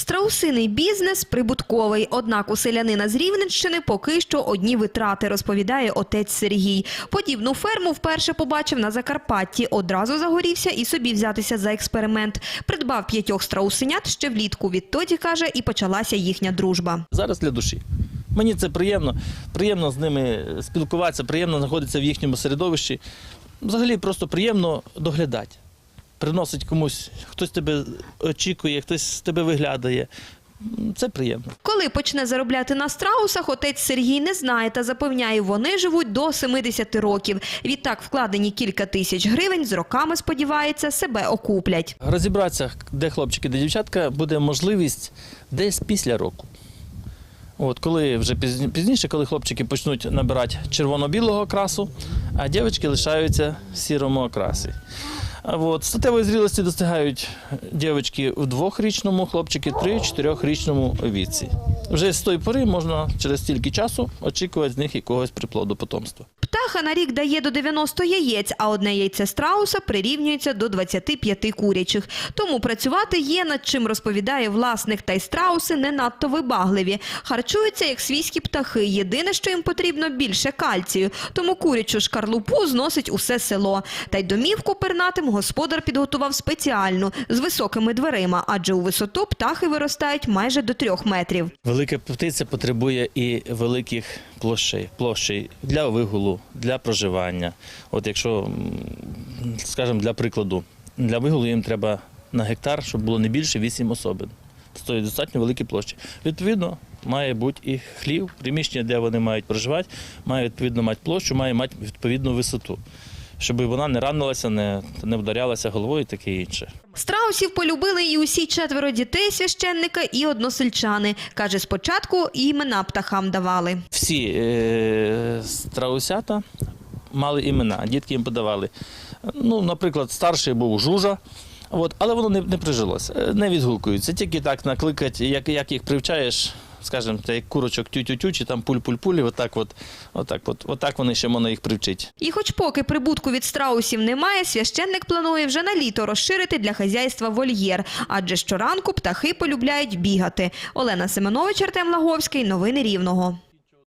Страусиний бізнес прибутковий. Однак у селянина з Рівненщини поки що одні витрати, розповідає отець Сергій. Подібну ферму вперше побачив на Закарпатті. Одразу загорівся і собі взятися за експеримент. Придбав п'ятьох страусенят ще влітку. Відтоді, каже, і почалася їхня дружба. Зараз для душі. Мені це приємно, приємно з ними спілкуватися, приємно знаходитися в їхньому середовищі. Взагалі просто приємно доглядати. Приносить комусь, хтось тебе очікує, хтось тебе виглядає. Це приємно. Коли почне заробляти на страусах, отець Сергій не знає та запевняє, вони живуть до 70 років. Відтак вкладені кілька тисяч гривень з роками, сподівається, себе окуплять. Розібратися, де хлопчики, де дівчатка, буде можливість десь після року. От, коли вже пізні- пізніше, коли хлопчики почнуть набирати червоно-білого окрасу, а дівчатки лишаються в сірому окрасі. А От, статевої зрілості достигають дівчатки в двохрічному, хлопчики три-чотирьохрічному віці. Вже з тої пори можна через стільки часу очікувати з них якогось приплоду потомства. Птаха на рік дає до 90 яєць, а одне яйце страуса прирівнюється до 25 курячих. Тому працювати є над чим розповідає власник, та й страуси не надто вибагливі. Харчуються як свійські птахи. Єдине, що їм потрібно більше кальцію. Тому курячу шкарлупу зносить усе село. Та й домівку пернатим господар підготував спеціальну з високими дверима, адже у висоту птахи виростають майже до трьох метрів. Велика птиця потребує і великих площей, площей для вигулу, для проживання. От якщо, скажімо, для прикладу, для вигулу їм треба на гектар, щоб було не більше 8 особин. Стоїть достатньо великі площі. Відповідно, має бути і хлів, приміщення, де вони мають проживати, має відповідно мати площу, має мати відповідну висоту, щоб вона не ранилася, не, не вдарялася головою і таке інше. Страусів полюбили і усі четверо дітей священника, і односельчани. Каже, спочатку імена птахам давали. всі е, страусята мали імена, дітки їм подавали. Ну, наприклад, старший був жужа, от, але воно не, не прижилося, е, не відгукуються. Тільки так накликать, як, як їх привчаєш, скажімо, та як курочок тю-тю-тю, чи там пуль-пуль-пуль, отак, от, отак, от, отак вони ще можна їх привчити. І хоч поки прибутку від страусів немає, священник планує вже на літо розширити для хазяйства вольєр, адже щоранку птахи полюбляють бігати. Олена Семенович, Артем Лаговський. Новини Рівного.